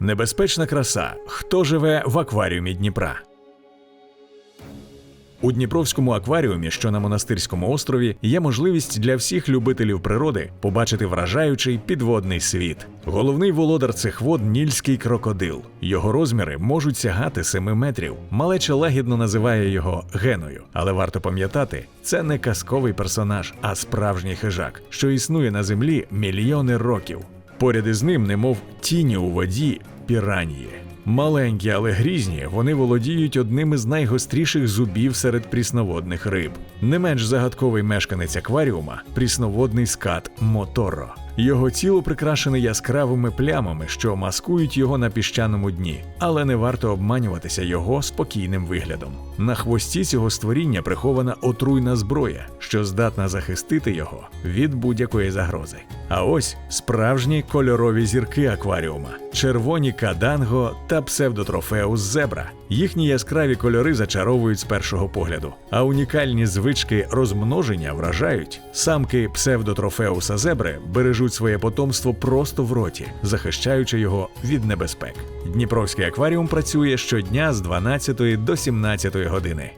Небезпечна краса. Хто живе в акваріумі Дніпра? У Дніпровському акваріумі, що на монастирському острові, є можливість для всіх любителів природи побачити вражаючий підводний світ. Головний володар цих вод нільський крокодил. Його розміри можуть сягати 7 метрів. Малеча лагідно називає його геною. Але варто пам'ятати, це не казковий персонаж, а справжній хижак, що існує на землі мільйони років. Поряд із ним, немов тіні у воді, піранії. Маленькі, але грізні, вони володіють одним із найгостріших зубів серед прісноводних риб. Не менш загадковий мешканець акваріума прісноводний скат Моторо. Його тіло прикрашене яскравими плямами, що маскують його на піщаному дні, але не варто обманюватися його спокійним виглядом. На хвості цього створіння прихована отруйна зброя, що здатна захистити його від будь-якої загрози. А ось справжні кольорові зірки акваріума: червоні каданго та псевдотрофеус зебра. Їхні яскраві кольори зачаровують з першого погляду, а унікальні звички розмноження вражають. Самки псевдотрофеуса зебри бережуть своє потомство просто в роті, захищаючи його від небезпек. Дніпровський акваріум працює щодня з 12 до 17 години.